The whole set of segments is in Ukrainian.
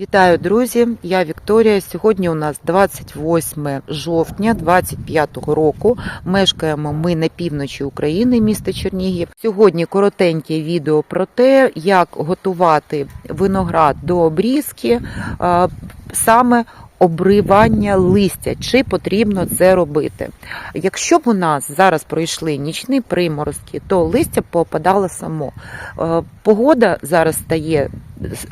Вітаю, друзі! Я Вікторія. Сьогодні у нас 28 жовтня 25 року. Мешкаємо ми на півночі України, місто Чернігів. Сьогодні коротеньке відео про те, як готувати виноград до обрізки, саме обривання листя, чи потрібно це робити. Якщо б у нас зараз пройшли нічні приморозки, то листя попадало само. Е, Погода зараз стає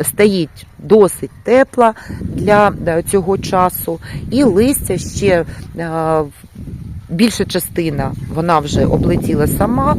стоїть досить тепла для е, цього часу, і листя ще е, більша частина вона вже облетіла сама.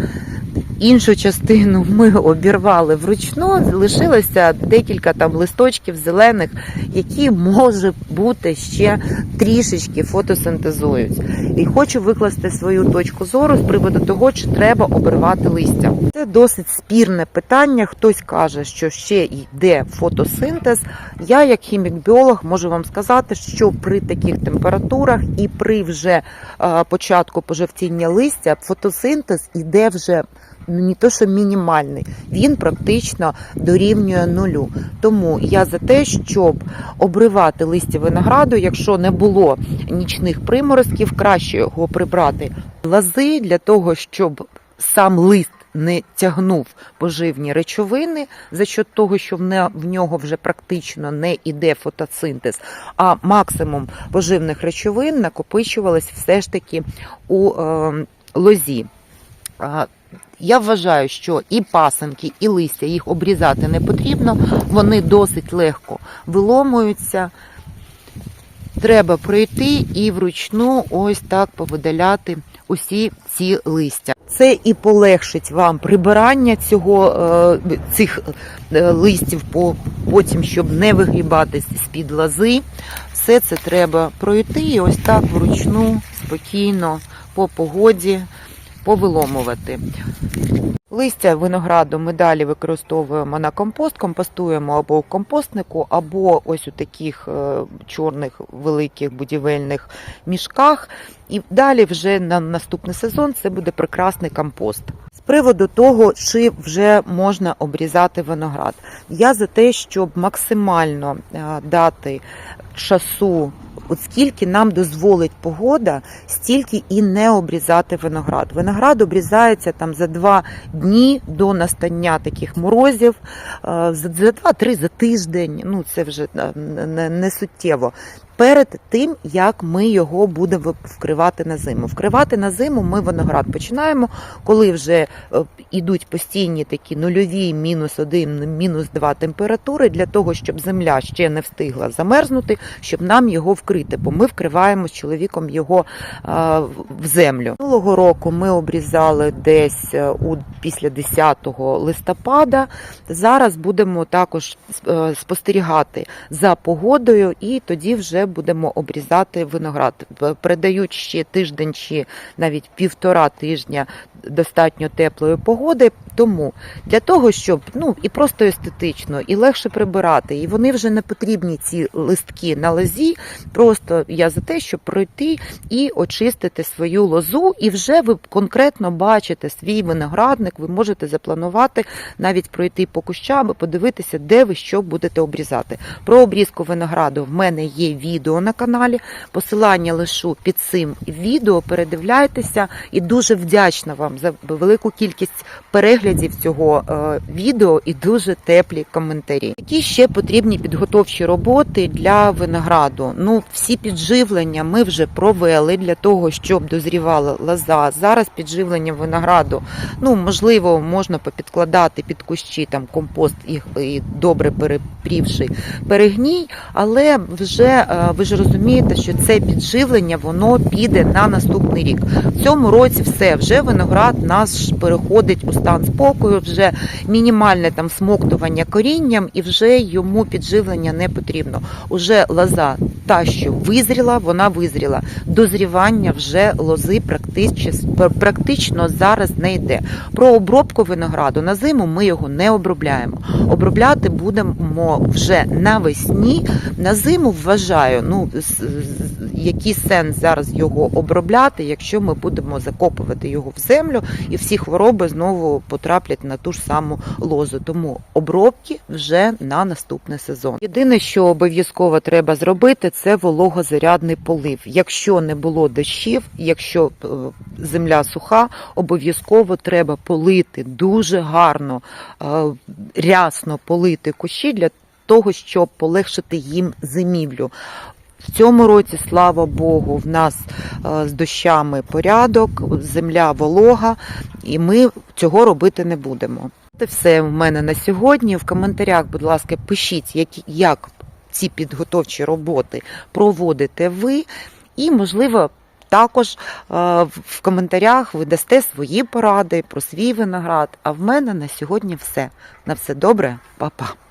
Іншу частину ми обірвали вручну, лишилося декілька там листочків зелених, які може бути ще трішечки фотосинтезують. І хочу викласти свою точку зору з приводу того, чи треба обривати листя. Це досить спірне питання. Хтось каже, що ще йде фотосинтез. Я, як хімік-біолог, можу вам сказати, що при таких температурах і при вже е, початку пожовтіння листя фотосинтез іде вже не то, що мінімальний, він практично дорівнює нулю. Тому я за те, щоб обривати листя винограду, якщо не було нічних приморозків, краще його прибрати лази для того, щоб сам лист. Не тягнув поживні речовини за счет того, що в нього вже практично не іде фотосинтез, а максимум поживних речовин накопичувалось все ж таки у е, лозі. Я вважаю, що і пасенки, і листя їх обрізати не потрібно. Вони досить легко виломуються. Треба пройти і вручну ось так повидаляти усі ці листя. Це і полегшить вам прибирання цього, е, цих е, листів потім, щоб не вигрібатись з-під лози. Все це треба пройти і ось так вручну, спокійно, по погоді повиломувати. Листя винограду ми далі використовуємо на компост, компостуємо або в компостнику, або ось у таких е, чорних великих будівельних мішках. І далі вже на наступний сезон це буде прекрасний компост. З приводу того, чи вже можна обрізати виноград, я за те, щоб максимально е, дати часу. От скільки нам дозволить погода, стільки і не обрізати виноград. Виноград обрізається там за два дні до настання таких морозів, е, за два-три за тиждень. Ну це вже е, не, суттєво. Перед тим як ми його будемо вкривати на зиму. Вкривати на зиму ми виноград починаємо, коли вже е, ідуть постійні такі нульові, мінус один, мінус два температури для того, щоб земля ще не встигла замерзнути, щоб нам його вкрити. Бо ми вкриваємо з чоловіком його в землю. Минулого року ми обрізали десь е, у після 10 листопада. Зараз будемо також е, спостерігати за погодою, і тоді вже будемо обрізати виноград. Передають ще тиждень чи навіть півтора тижня достатньо теплої погоди. Тому для того, щоб ну і просто естетично, і легше прибирати, і вони вже не потрібні ці листки на лозі. Просто я за те, щоб пройти і очистити свою лозу, і вже ви конкретно бачите свій виноградник. Ви можете запланувати навіть пройти по кущам і подивитися, де ви що будете обрізати. Про обрізку винограду в мене є відео на каналі. Посилання лишу під цим відео. Передивляйтеся і дуже вдячна вам за велику кількість переглядів цього е, відео і дуже теплі коментарі. Які ще потрібні підготовчі роботи для винограду? Ну, всі підживлення ми вже провели для того, щоб дозрівала лоза. Зараз підживлення винограду, ну можливо, можна попідкладати під кущі там компост і, добре перепрівший перегній, але вже е, ви ж розумієте, що це підживлення воно піде на наступний рік. В цьому році все вже виноград наш переходить у стан спокою, вже мінімальне там смоктування корінням, і вже йому підживлення не потрібно. Уже лоза та, що визріла, вона визріла. Дозрівання вже лози практично, практично зараз не йде. Про обробку винограду на зиму ми його не обробляємо. Обробляти будемо вже навесні. На зиму вважаю, ну який сенс зараз його обробляти, якщо ми будемо закопувати його в землю, і всі хвороби знову потраплять на ту ж саму лозу. Тому обробки вже на наступний сезон. Єдине, що обов'язково треба зробити, це вологозарядний полив. Якщо не було дощів, якщо е, земля суха, обов'язково треба полити дуже гарно, е, рясно полити кущі для того, щоб полегшити їм зимівлю. В цьому році, слава Богу, в нас е, з дощами порядок, земля волога, і ми цього робити не будемо. Це все в мене на сьогодні. В коментарях, будь ласка, пишіть, як ці підготовчі роботи проводите ви, і, можливо, також е, в коментарях ви дасте свої поради про свій виноград. А в мене на сьогодні все. На все добре, Па-па.